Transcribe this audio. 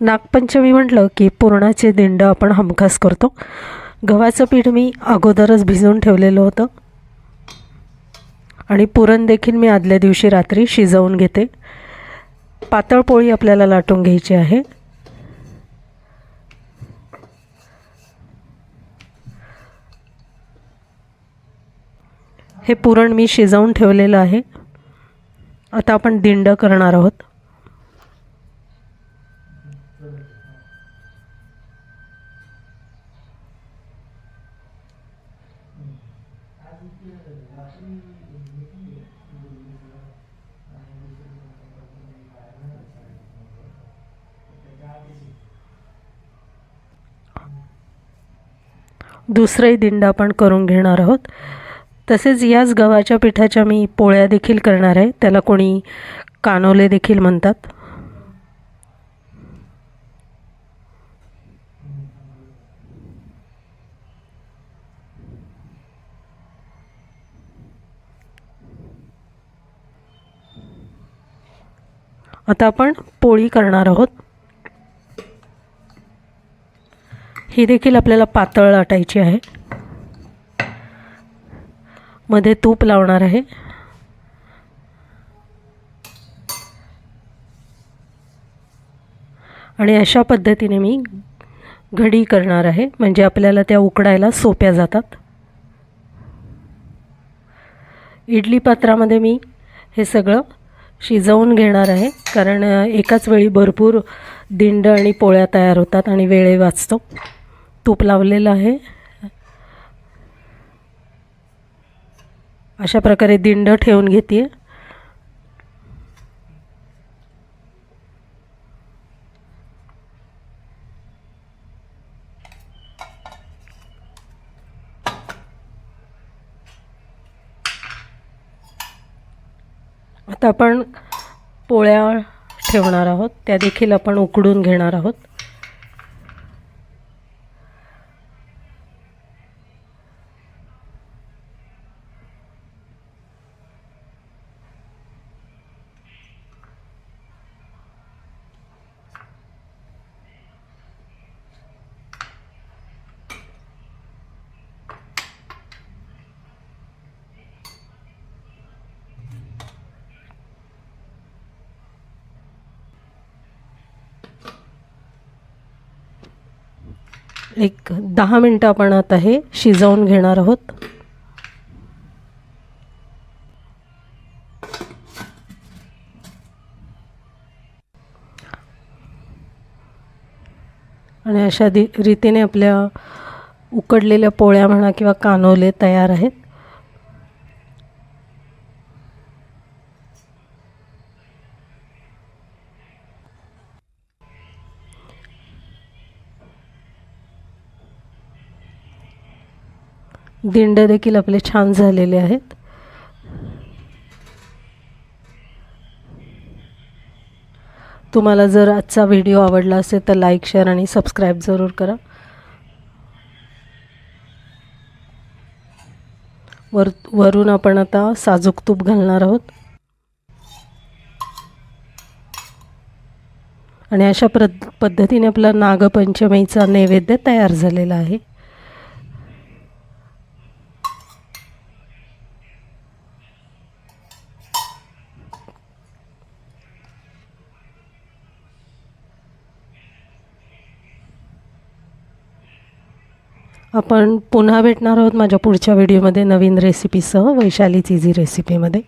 नागपंचमी म्हटलं की पुरणाचे दिंड आपण हमखास करतो. गव्हाचं पीठ मी अगोदरच भिजवून ठेवलेलं होतं. आणि पुरण देखील मी आदल्या दिवशी रात्री शिजवून घेते. पातळ पोळी आपल्याला लाटून घ्यायची आहे. हे पुरण मी शिजवून ठेवलेलं आहे. आता आपण दिंड करणार आहोत. दुसरंही दिंड आपण करून घेणार आहोत. तसेच याच गव्हाच्या पिठाच्या मी पोळ्या देखील करणार आहे. त्याला कोणी कानोले देखील म्हणतात. आता आपण पोळी करणार आहोत. ही देखील आपल्याला पातळ लाटायची आहे. मध्ये तूप लावणार आहे. आणि अशा पद्धतीने मी घडी करणार आहे. म्हणजे आपल्याला त्या उकडायला सोप्या जातात. इडली पात्रामध्ये मी हे सगळं शिजवून घेणार आहे. कारण एकाच वेळी भरपूर दिंड आणि पोळ्या तयार होतात आणि वेळे वाचतो. तूप लावलेलं आहे. अशा प्रकारे दिंड ठेवून घेते आता आपण पोळ्या ठेवणार आहोत. त्या देखील आपण उकडून घेणार आहोत. एक दहा मिनटं आपण आता हे शिजवून घेणार आहोत. आणि अशा दि रीतीने आपल्या उकडलेल्या पोळ्या म्हणा किंवा कानोले तयार आहेत. दिंड देखील आपले छान झालेले आहेत. तुम्हाला जर आजचा व्हिडिओ आवडला असेल तर लाईक शेअर आणि सबस्क्राईब जरूर करा. वर वरून आपण आता साजूक तूप घालणार आहोत. आणि अशा प्र पद्धतीने आपला नागपंचमीचा नैवेद्य तयार झालेला आहे. आपण पुन्हा भेटणार आहोत माझ्या पुढच्या व्हिडिओमध्ये नवीन रेसिपीसह वैशाली इझी रेसिपीमध्ये